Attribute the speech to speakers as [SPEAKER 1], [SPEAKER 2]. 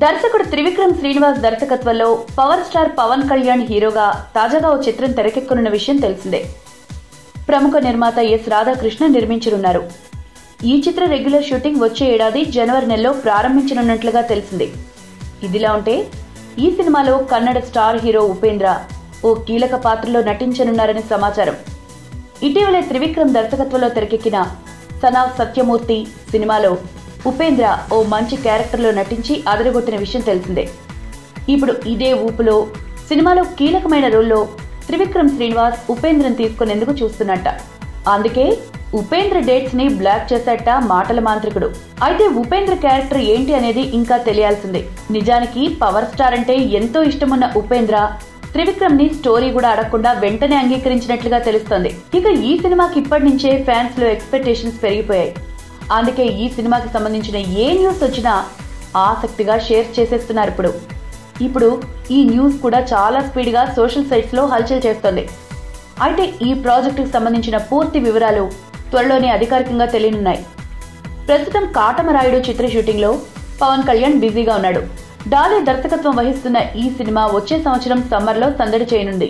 [SPEAKER 1] దర్శకుడు త్రివిక్రమ్ శ్రీనివాస్ దర్శకత్వంలో power star Pawan Kalyan హీరోగా తాజాగా ఓ చిత్రం తెరకెక్కనున్న విషయం తెలిసిందే. ప్రముఖ నిర్మాత ఎస్ రాధాకృష్ణ నిర్మించనున్నారు. ఈ చిత్ర రెగ్యులర్ షూటింగ్ వచ్చే ఏడాది జనవరి నెలలో ప్రారంభించనున్నట్లుగా తెలిసింది. ఇదిలా ఉంటే ఈ సినిమాలో కన్నడ స్టార్ హీరో ఉపేంద్ర ఓ కీలక పాత్రలో నటించనున్నారని సమాచారం. ఇటీవలే త్రివిక్రమ్ దర్శకత్వంలో తెరకెక్కిన సనావ్ సత్యమూర్తి సినిమాలో ఉపేంద్ర ఓ మంచి క్యారెక్టర్లో నటించి అదరగొట్టిన విషయం తెలిసిందే. ఇప్పుడు ఇదే ఊపులో సినిమాలో కీలకమైన రోల్లో త్రివిక్రమ్ శ్రీనివాస్ ఉపేంద్రని తీసుకునేందుకు చూస్తున్నట్ట. అందుకే ఉపేంద్ర డేట్స్ని బ్లాక్ చేశాట మాటల మాంత్రికుడు. అయితే ఉపేంద్ర క్యారెక్టర్ ఏంటి అనేది ఇంకా తెలియాల్సిందే. నిజానికి పవర్ స్టార్ అంటే ఎంతో ఇష్టమున్న ఉపేంద్ర త్రివిక్రమ్ని స్టోరీ కూడా అడగకుండా వెంటనే అంగీకరించినట్లుగా తెలుస్తోంది. ఇక ఈ సినిమాకి ఇప్పటి నుంచే ఫ్యాన్స్లో ఎక్స్పెక్టేషన్స్ పెరిగిపోయాయి. అందుకే ఈ సినిమాకి సంబంధించిన ఏ న్యూస్ వచ్చినా ఆసక్తిగా షేర్ చేసేస్తున్నారు ఇప్పుడు. ఇప్పుడు ఈ న్యూస్ కూడా చాలా స్పీడ్గా సోషల్ సైట్స్లో హల్చల్ చేస్తోంది. అయితే ఈ ప్రాజెక్టుకు సంబంధించిన పూర్తి వివరాలు త్వరలోనే అధికారికంగా తెలియనున్నాయి. ప్రస్తుతం కాటమరాయుడు చిత్ర షూటింగ్లో పవన్ కళ్యాణ్ బిజీగా ఉన్నాడు. డాలీ దర్శకత్వం వహిస్తున్న ఈ సినిమా వచ్చే సంవత్సరం సమ్మర్లో సందడి చేయనుంది.